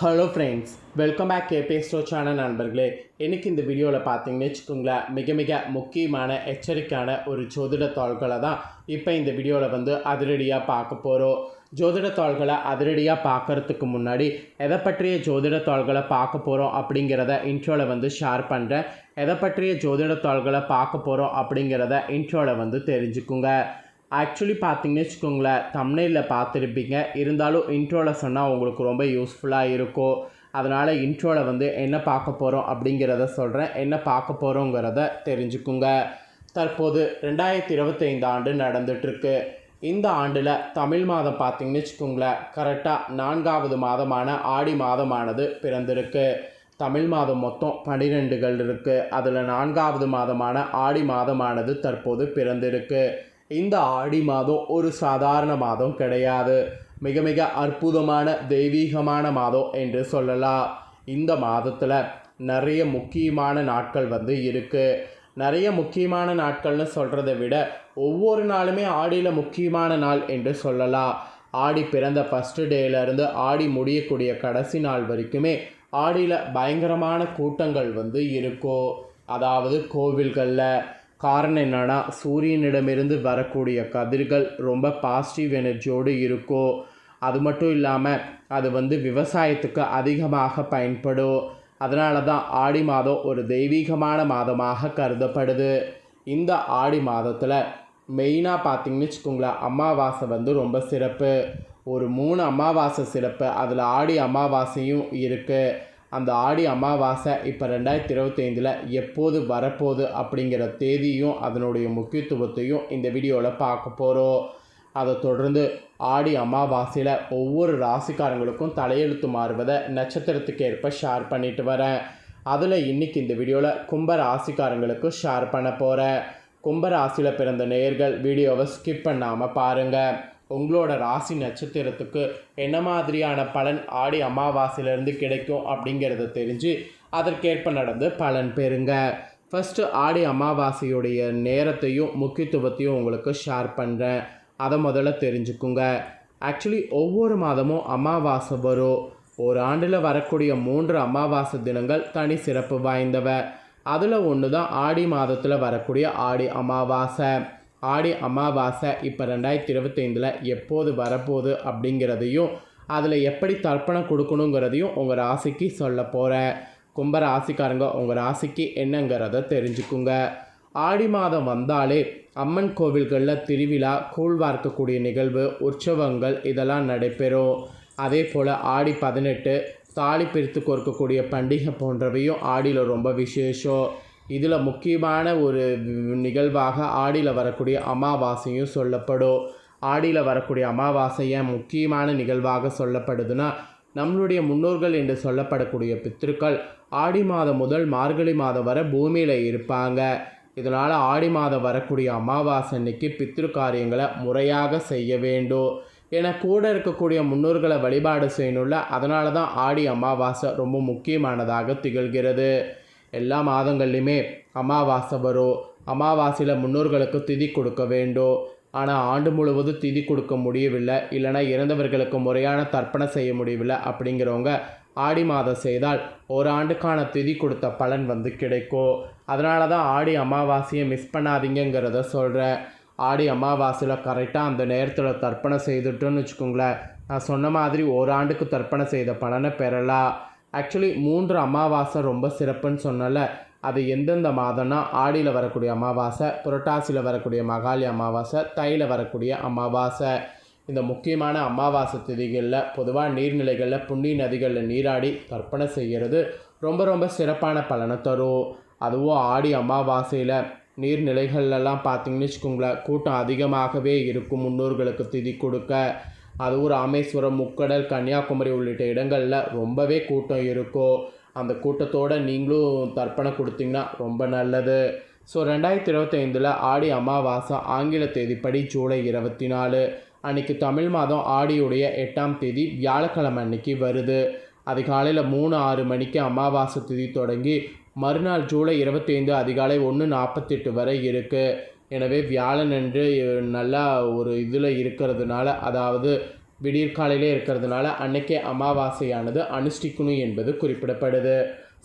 Hello friends welcome back கேபே ஸ்டோ channel நண்பர்களே. எனக்கு இந்த வீடியோவில் பார்த்தீங்கன்னு வச்சுக்கோங்களேன் மிக மிக முக்கியமான எச்சரிக்கையான ஒரு ஜோதிட தாள்களை தான் இப்போ இந்த வீடியோவில் வந்து அதிரடியாக பார்க்க போகிறோம் ஜோதிட தாள்களை அதிரடியாக பார்க்கறதுக்கு முன்னாடி எதை பற்றிய ஜோதிட தாள்களை பார்க்க போகிறோம் அப்படிங்கிறத இன்ட்ரோவில் வந்து ஷேர் பண்ணுறேன் எதை பற்றிய ஜோதிட தாள்களை பார்க்க போகிறோம் அப்படிங்கிறத இன்ட்ரோவில் வந்து தெரிஞ்சுக்குங்க. ஆக்சுவலி பார்த்தீங்கன்னு வச்சுக்கோங்களேன் தமிழில் பார்த்துருப்பீங்க. இருந்தாலும் இன்ட்ரோவில் சொன்னால் உங்களுக்கு ரொம்ப யூஸ்ஃபுல்லாக இருக்கும். அதனால் இன்ட்ரோவில் வந்து என்ன பார்க்க போகிறோம் அப்படிங்கிறத சொல்கிறேன் என்ன பார்க்க போகிறோங்கிறத தெரிஞ்சுக்குங்க. தற்போது ரெண்டாயிரத்தி இருபத்தைந்து ஆண்டு நடந்துட்டுருக்கு. இந்த ஆண்டில் தமிழ் மாதம் பார்த்திங்கன்னு வச்சுக்கோங்களேன் கரெக்டாக நான்காவது மாதமான ஆடி மாதமானது பிறந்திருக்கு. தமிழ் மாதம் மொத்தம் பன்னிரெண்டுகள் இருக்குது அதில் நான்காவது மாதமான ஆடி மாதமானது தற்போது பிறந்திருக்கு. இந்த ஆடி மாதம் ஒரு சாதாரண மாதம் கிடையாது. மிக மிக அற்புதமான தெய்வீகமான மாதம் என்று சொல்லலாம். இந்த மாதத்தில் நிறைய முக்கியமான நாட்கள் வந்து இருக்குது நிறைய முக்கியமான நாட்கள்னு சொல்கிறத விட ஒவ்வொரு நாளுமே ஆடியில் முக்கியமான நாள் என்று சொல்லலாம். ஆடி பிறந்த ஃபஸ்ட்டு டேலேருந்து ஆடி முடியக்கூடிய கடைசி நாள் வரைக்குமே ஆடியில் பயங்கரமான கூட்டங்கள் வந்து இருக்கும். அதாவது கோவில்களில் காரணம் என்னன்னா சூரியனிடமிருந்து வரக்கூடிய கதிர்கள் ரொம்ப பாசிட்டிவ் எனர்ஜியோடு இருக்கோ அது மட்டும் இல்லாமல் அது வந்து விவசாயத்துக்கு அதிகமாக பயன்படும் அதனால தான் ஆடி மாதம் ஒரு தெய்வீகமான மாதமாக கருதப்படுது. இந்த ஆடி மாதத்தில் மெயினாக பார்த்திங்கன்னு வச்சுக்கோங்களேன் அமாவாசை வந்து ரொம்ப சிறப்பு. ஒரு மூணு அமாவாசை சிறப்பு. அதில் ஆடி அமாவாசையும் இருக்குது அந்த ஆடி அமாவாசை இப்போ ரெண்டாயிரத்தி இருபத்தைந்தில் எப்போது வரப்போகுது அப்படிங்கிற தேதியும் அதனுடைய முக்கியத்துவத்தையும் இந்த வீடியோவில் பார்க்க போகிறோம் அதை தொடர்ந்து ஆடி அமாவாசையில் ஒவ்வொரு ராசிக்காரங்களுக்கும் தலையெழுத்து மாறுவதை நட்சத்திரத்துக்கு ஏற்ப ஷேர் பண்ணிட்டு வரேன். அதில் இன்றைக்கி இந்த வீடியோவில் கும்ப ராசிக்காரங்களுக்கு ஷேர் பண்ண போகிறேன் கும்ப ராசியில் பிறந்த நேயர்கள் வீடியோவை ஸ்கிப் பண்ணாமல் பாருங்கள் உங்களோட ராசி நட்சத்திரத்துக்கு என்ன மாதிரியான பலன் ஆடி அமாவாசையிலேருந்து கிடைக்கும் அப்படிங்கிறத தெரிஞ்சு அதற்கேற்ப நடந்து பலன் பெறுங்க. ஃபஸ்ட்டு ஆடி அமாவாசையுடைய நேரத்தையும் முக்கியத்துவத்தையும் உங்களுக்கு ஷேர் பண்ணுறேன் அதை முதல்ல தெரிஞ்சுக்குங்க. ஆக்சுவலி ஒவ்வொரு மாதமும் அமாவாசை வரும். ஒரு ஆண்டில் வரக்கூடிய மூன்று அமாவாசை தினங்கள் தனி சிறப்பு வாய்ந்தவ. அதில் ஒன்று தான் ஆடி மாதத்தில் வரக்கூடிய ஆடி அமாவாசை. ஆடி அமாவாசை இப்போ ரெண்டாயிரத்தி இருபத்தைந்தில் எப்போது வரப்போகுது அப்படிங்கிறதையும் அதில் எப்படி தர்ப்பணம் கொடுக்கணுங்கிறதையும் உங்கள் ராசிக்கு சொல்ல போகிறேன் கும்ப ராசிக்காரங்க உங்கள் ராசிக்கு என்னங்கிறத தெரிஞ்சுக்குங்க. ஆடி மாதம் வந்தாலே அம்மன் கோவில்களில் திருவிழா கூழ் வார்க்கக்கூடிய நிகழ்வு உற்சவங்கள் இதெல்லாம் நடைபெறும். அதே போல் ஆடி பதினெட்டு தாலி பிரித்து கொடுக்கக்கூடிய பண்டிகை போன்றவையும் ஆடியில் ரொம்ப விசேஷம். இதில் முக்கியமான ஒரு நிகழ்வாக ஆடியில் வரக்கூடிய அமாவாசையும் சொல்லப்படும் ஆடியில் வரக்கூடிய அமாவாசை ஏன் முக்கியமான நிகழ்வாக சொல்லப்படுதுன்னா நம்மளுடைய முன்னோர்கள் என்று சொல்லப்படக்கூடிய பித்திருக்கள் ஆடி மாதம் முதல் மார்கழி மாதம் வரை பூமியில் இருப்பாங்க. இதனால் ஆடி மாதம் வரக்கூடிய அமாவாசை அன்னைக்கு பித்திரு காரியங்களை முறையாக செய்ய வேண்டும். என கூட இருக்கக்கூடிய முன்னோர்களை வழிபாடு செய்யணும்ல அதனால தான் ஆடி அமாவாசை ரொம்ப முக்கியமானதாக திகழ்கிறது. எல்லா மாதங்கள்லையுமே அமாவாசை வரும் அமாவாசையில் முன்னோர்களுக்கு திதி கொடுக்க வேண்டும் ஆனால் ஆண்டு முழுவதும் திதி கொடுக்க முடியவில்லை இல்லைனா இறந்தவர்களுக்கு முறையான தர்ப்பணம் செய்ய முடியவில்லை அப்படிங்கிறவங்க ஆடி மாதம் செய்தால் ஒரு ஆண்டுக்கான திதி கொடுத்த பலன் வந்து கிடைக்கும். அதனால தான் ஆடி அமாவாசையை மிஸ் பண்ணாதீங்கிறத சொல்கிறேன் ஆடி அமாவாசையில் கரெக்டாக அந்த நேரத்தில் தர்ப்பணம் செய்துட்டோன்னு வச்சுக்கோங்களேன் நான் சொன்ன மாதிரி ஒரு ஆண்டுக்கு தர்ப்பணம் செய்த பலனை பெறலாம். ஆக்சுவலி மூன்று அமாவாசை ரொம்ப சிறப்புன்னு சொன்னல. அது எந்தெந்த மாதம்னா ஆடியில் வரக்கூடிய அமாவாசை புரட்டாசியில் வரக்கூடிய மகாலி அமாவாசை தையில் வரக்கூடிய அமாவாசை. இந்த முக்கியமான அமாவாசை திதிகளில் பொதுவாக நீர்நிலைகளில் புண்ணிய நதிகளில் நீராடி கற்பனை செய்கிறது ரொம்ப ரொம்ப சிறப்பான பலனை தரும். அதுவும் ஆடி அமாவாசையில் நீர்நிலைகள்லாம் பார்த்தீங்கன்னு வச்சுக்கோங்களேன் கூட்டம் அதிகமாகவே இருக்கும் முன்னோர்களுக்கு திதி கொடுக்க. அதுவும் ராமேஸ்வரம் முக்கடல் கன்னியாகுமரி உள்ளிட்ட இடங்களில் ரொம்பவே கூட்டம் இருக்கும் அந்த கூட்டத்தோடு நீங்களும் தர்ப்பணம் கொடுத்தீங்கன்னா ரொம்ப நல்லது. ஸோ ரெண்டாயிரத்தி இருபத்தைந்தில் ஆடி அமாவாசை ஆங்கில தேதிப்படி ஜூலை இருபத்தி நாலு அன்றைக்கி தமிழ் மாதம் ஆடியுடைய எட்டாம் தேதி வியாழக்கிழமை அன்னைக்கு வருது. அதிகாலையில் மூணு ஆறு மணிக்கு அமாவாசை திதி தொடங்கி மறுநாள் ஜூலை இருபத்தைந்து அதிகாலை ஒன்று நாற்பத்தெட்டு வரை இருக்குது எனவே வியாழன் அன்று நல்லா ஒரு இதில் இருக்கிறதுனால அதாவது விடியற்காலையிலே இருக்கிறதுனால அன்னைக்கே அமாவாசையானது அனுஷ்டிக்கணும் என்பது குறிப்பிடப்படுது.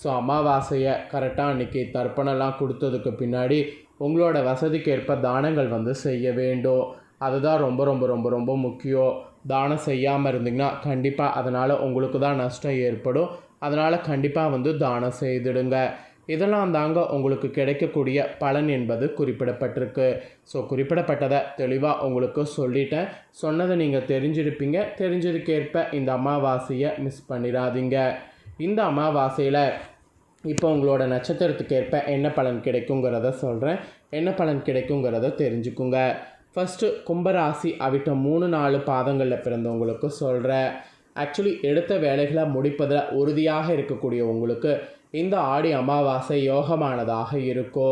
ஸோ அமாவாசையை கரெக்டாக அன்றைக்கி தர்ப்பணம்லாம் கொடுத்ததுக்கு பின்னாடி உங்களோட வசதிக்கு ஏற்ப தானங்கள் வந்து செய்ய வேண்டும். அதுதான் ரொம்ப ரொம்ப ரொம்ப ரொம்ப முக்கியம். தானம் செய்யாமல் இருந்தீங்கன்னா கண்டிப்பாக அதனால் உங்களுக்கு தான் நஷ்டம் ஏற்படும். அதனால் கண்டிப்பாக வந்து தானம் செய்திடுங்க. இதெல்லாம் தாங்க உங்களுக்கு கிடைக்கக்கூடிய பலன் என்பது குறிப்பிடப்பட்டிருக்கு. ஸோ குறிப்பிடப்பட்டதை தெளிவாக உங்களுக்கு சொல்லிட்டேன். சொன்னதை நீங்கள் தெரிஞ்சிருப்பீங்க. தெரிஞ்சதுக்கேற்ப இந்த அமாவாசையை மிஸ் பண்ணிடாதீங்க. இந்த அமாவாசையில் இப்போ உங்களோட நட்சத்திரத்துக்கு ஏற்ப என்ன பலன் கிடைக்குங்கிறத சொல்கிறேன் என்ன பலன் கிடைக்குங்கிறத தெரிஞ்சுக்குங்க. ஃபஸ்ட்டு கும்பராசி அவிட்ட மூணு நாலு பாதங்களில் பிறந்தவங்களுக்கு சொல்கிறேன் ஆக்சுவலி எடுத்த வேலைகளை முடிப்பதில் உறுதியாக இருக்கக்கூடிய உங்களுக்கு இந்த ஆடி அமாவாசை யோகமானதாக இருக்கோ.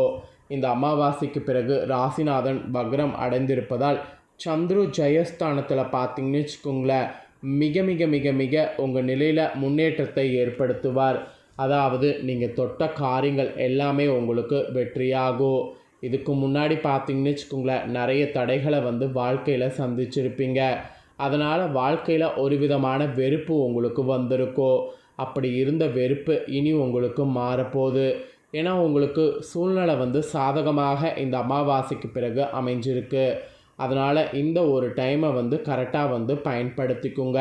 இந்த அமாவாசைக்கு பிறகு ராசிநாதன் வக்ரம் அடைந்திருப்பதால் சந்துரு ஜெயஸ்தானத்தில் பார்த்தீங்கன்னு வச்சுக்கோங்களேன் மிக மிக மிக மிக உங்கள் நிலையில் முன்னேற்றத்தை ஏற்படுத்துவார். அதாவது நீங்கள் தொட்ட காரியங்கள் எல்லாமே உங்களுக்கு வெற்றியாகும். இதுக்கு முன்னாடி பார்த்தீங்கன்னு வச்சுக்கோங்களேன் நிறைய தடைகளை வந்து வாழ்க்கையில் சந்திச்சிருப்பீங்க. அதனால் வாழ்க்கையில் ஒரு விதமான வெறுப்பு உங்களுக்கு வந்திருக்கும் அப்படி இருந்த வெறுப்பு இனி உங்களுக்கு மாறப்போகுது. ஏன்னா உங்களுக்கு சூழ்நிலை வந்து சாதகமாக இந்த அமாவாசைக்கு பிறகு அமைஞ்சிருக்கு. அதனால் இந்த ஒரு டைமை வந்து கரெக்டாக வந்து பயன்படுத்திக்குங்க.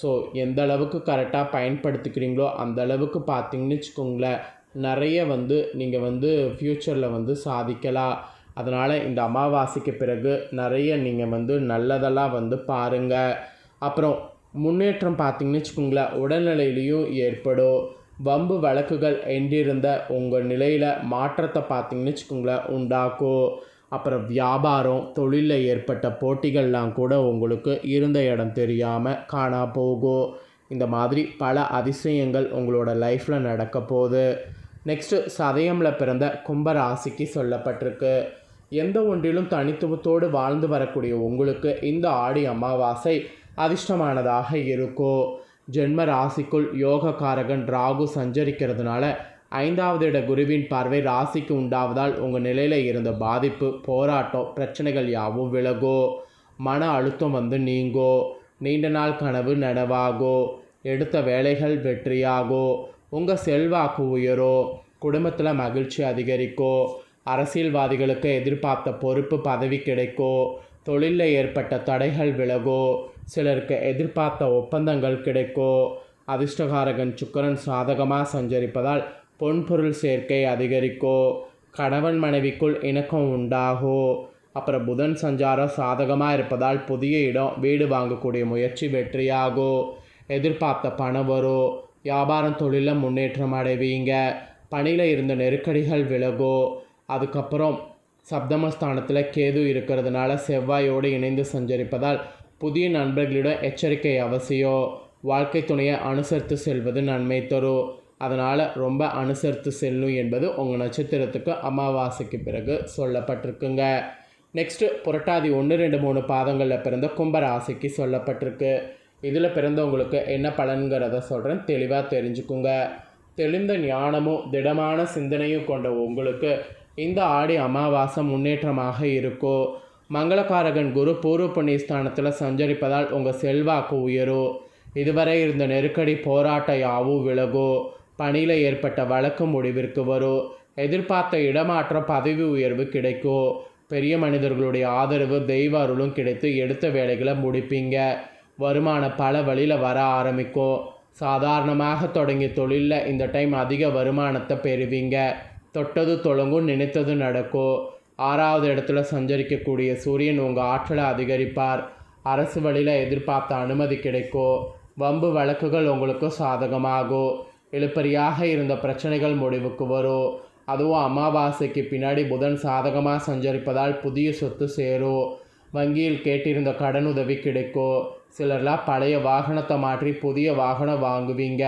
ஸோ எந்த அளவுக்கு கரெக்டாக பயன்படுத்திக்கிறீங்களோ அந்த அளவுக்கு பார்த்தீங்கன்னு வச்சுக்கோங்களேன் நிறைய வந்து நீங்கள் வந்து ஃப்யூச்சரில் வந்து சாதிக்கலாம். அதனால் இந்த அமாவாசைக்கு பிறகு நிறைய நீங்கள் வந்து நல்லதெல்லாம் வந்து பாருங்கள் அப்புறம் முன்னேற்றம் பார்த்தீங்கன்னு வச்சுக்கோங்களேன் உடல்நிலையிலையும் ஏற்படும். வம்பு வழக்குகள் என்றிருந்த உங்கள் நிலையில் மாற்றத்தை பார்த்தீங்கன்னு வச்சுக்கோங்களேன் உண்டாக்கும். அப்புறம் வியாபாரம் தொழிலில் ஏற்பட்ட போட்டிகள்லாம் கூட உங்களுக்கு இருந்த இடம் தெரியாமல் காணா போகும். இந்த மாதிரி பல அதிசயங்கள் உங்களோட லைஃப்பில் நடக்க போகுது. நெக்ஸ்ட்டு சதயமில் பிறந்த கும்பராசிக்கு சொல்லப்பட்டிருக்கு. எந்த ஒன்றிலும் தனித்துவத்தோடு வாழ்ந்து வரக்கூடிய உங்களுக்கு இந்த ஆடி அமாவாசை அதிர்ஷ்டமானதாக இருக்கும் ஜென்ம ராசிக்குள் யோகக்காரகன் ராகு சஞ்சரிக்கிறதுனால ஐந்தாவது இட குருவின் பார்வை ராசிக்கு உண்டாவதால் உங்கள் நிலையில் இருந்த பாதிப்பு போராட்டம் பிரச்சனைகள் யாவும் விலகோ. மன அழுத்தம் வந்து நீங்கோ. நீண்ட நாள் கனவு நனவாகோ. எடுத்த வேலைகள் வெற்றியாகோ. உங்கள் செல்வாக்கு உயரோ. குடும்பத்தில் மகிழ்ச்சி அதிகரிக்கோ. அரசியல்வாதிகளுக்கு எதிர்பார்த்த பொறுப்பு பதவி கிடைக்கோ. தொழிலில் ஏற்பட்ட தடைகள் விலகோ. சிலருக்கு எதிர்பார்த்த ஒப்பந்தங்கள் கிடைக்கோ அதிர்ஷ்டகாரகன் சுக்கரன் சாதகமாக சஞ்சரிப்பதால் பொன்பொருள் சேர்க்கை அதிகரிக்கோ கணவன் மனைவிக்குள் இணக்கம் உண்டாகோ அப்புறம் புதன் சஞ்சாரம் சாதகமாக இருப்பதால் புதிய இடம் வீடு வாங்கக்கூடிய முயற்சி வெற்றியாகோ எதிர்பார்த்த பணம் வரும் வியாபாரம் தொழிலில் முன்னேற்றம் அடைவீங்க பணியில் இருந்த நெருக்கடிகள் விலகோ அதுக்கப்புறம் சப்தமஸ்தானத்தில் கேது இருக்கிறதுனால செவ்வாயோடு இணைந்து சஞ்சரிப்பதால் புதிய நண்பர்களிடம் எச்சரிக்கை அவசியம். வாழ்க்கை துணையை அனுசரித்து செல்வது நன்மை தரும். அதனால் ரொம்ப அனுசரித்து செல்லும் என்பது உங்கள் நட்சத்திரத்துக்கு அமாவாசைக்கு பிறகு சொல்லப்பட்டிருக்குங்க. நெக்ஸ்ட்டு புரட்டாதி ஒன்று ரெண்டு மூணு பாதங்களில் பிறந்த கும்பராசிக்கு சொல்லப்பட்டிருக்கு. இதில் பிறந்தவங்களுக்கு என்ன பலன்கிறத சொல்கிறேன் தெளிவாக தெரிஞ்சுக்குங்க. தெளிந்த ஞானமும் திடமான சிந்தனையும் கொண்ட உங்களுக்கு இந்த ஆடி அமாவாசை முன்னேற்றமாக இருக்கும். மங்களகாரகன் குரு பூர்வ புண்ணியஸ்தானத்தில் சஞ்சரிப்பதால் உங்கள் செல்வாக்கு உயரும். இதுவரை இருந்த நெருக்கடி போராட்ட யாவும் விலகும் பணியில் ஏற்பட்ட வழக்கு முடிவிற்கு வரும் எதிர்பார்த்த இடமாற்றம் பதவி உயர்வு கிடைக்கும் பெரிய மனிதர்களுடைய ஆதரவு தெய்வ அருளும் கிடைத்து எடுத்த வேலைகளை முடிப்பீங்க. வருமானம் பல வழியில் வர ஆரம்பிக்கும் சாதாரணமாக தொடங்கிய தொழிலில் இந்த டைம் அதிக வருமானத்தை பெறுவீங்க. தொட்டது தொடங்கும் நினைத்தது நடக்கும் ஆறாவது இடத்துல சஞ்சரிக்கக்கூடிய சூரியன் உங்கள் ஆற்றலை அதிகரிப்பார். அரசு வழியில் எதிர்பார்த்த அனுமதி கிடைக்கும் வம்பு வழக்குகள் உங்களுக்கு சாதகமாகும் இழுப்பறியாக இருந்த பிரச்சனைகள் முடிவுக்கு வரும் அதுவும் அமாவாசைக்கு பின்னாடி புதன் சாதகமாக சஞ்சரிப்பதால் புதிய சொத்து சேரும் வங்கியில் கேட்டிருந்த கடன் உதவி கிடைக்கும் சிலர்லாம் பழைய வாகனத்தை மாற்றி புதிய வாகனம் வாங்குவீங்க.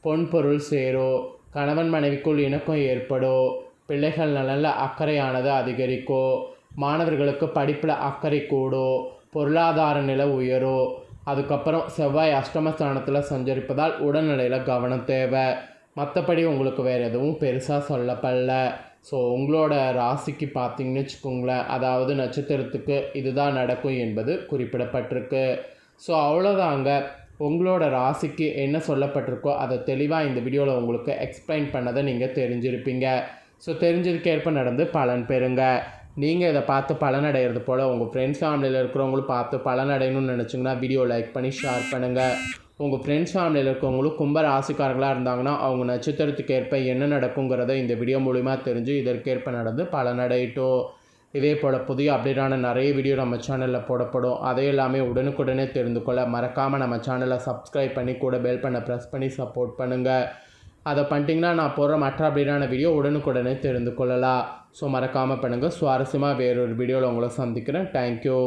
பொன் பொருள் சேரும் கணவன் மனைவிக்குள் இணக்கம் ஏற்படும் பிள்ளைகள் நலனில் அக்கறையானது அதிகரிக்கும் மாணவர்களுக்கு படிப்பில் அக்கறை கூடும் பொருளாதார நிலை உயரும் அதுக்கப்புறம் செவ்வாய் அஷ்டமஸ்தானத்தில் சஞ்சரிப்பதால் உடல்நிலையில் கவனம் தேவை. மற்றபடி உங்களுக்கு வேறு எதுவும் பெருசாக சொல்லப்படல. ஸோ உங்களோட ராசிக்கு பார்த்தீங்கன்னு வச்சுக்கோங்களேன் அதாவது நட்சத்திரத்துக்கு இதுதான் நடக்கும் என்பது குறிப்பிடப்பட்டிருக்கு. ஸோ அவ்வளோதாங்க உங்களோட ராசிக்கு என்ன சொல்லப்பட்டிருக்கோ அதை தெளிவாக இந்த வீடியோவில் உங்களுக்கு எக்ஸ்பிளைன் பண்ணதை நீங்கள் தெரிஞ்சிருப்பீங்க. ஸோ தெரிஞ்சதுக்கேற்ப நடந்து பலன் பெறுங்க. நீங்கள் இதை பார்த்து பலனடைகிறது போல் உங்கள் ஃப்ரெண்ட்ஸ் ஃபேமிலியில் இருக்கிறவங்களும் பார்த்து பலனடையணும்னு நினச்சிங்கன்னா வீடியோ லைக் பண்ணி ஷேர் பண்ணுங்கள் உங்கள் ஃப்ரெண்ட்ஸ் ஃபேமிலியில் இருக்கவங்களும் கும்ப ராசிக்காரங்களாக இருந்தாங்கன்னா அவங்க நட்சத்திரத்துக்கு ஏற்ப என்ன நடக்குங்கிறத இந்த வீடியோ மூலிமா தெரிஞ்சு இதற்கேற்ப நடந்து பலனடையட்டும் இதே போல் புதிய அப்டேட்டான நிறைய வீடியோ நம்ம சேனலில் போடப்படும். அதை எல்லாமே உடனுக்குடனே தெரிந்து கொள்ள மறக்காமல் நம்ம சேனலை சப்ஸ்கிரைப் பண்ணி கூட பெல் பண்ண ப்ரெஸ் பண்ணி சப்போர்ட் பண்ணுங்கள் அதை பண்ணிட்டீங்கன்னா நான் போடுற மற்ற அப்டேட்டான வீடியோ உடனுக்குடனே தெரிந்து கொள்ளலாம். ஸோ மறக்காமல் பண்ணுங்கள் சுவாரஸ்யமாக வேறொரு வீடியோவில் உங்களை சந்திக்கிறேன். தேங்க்யூ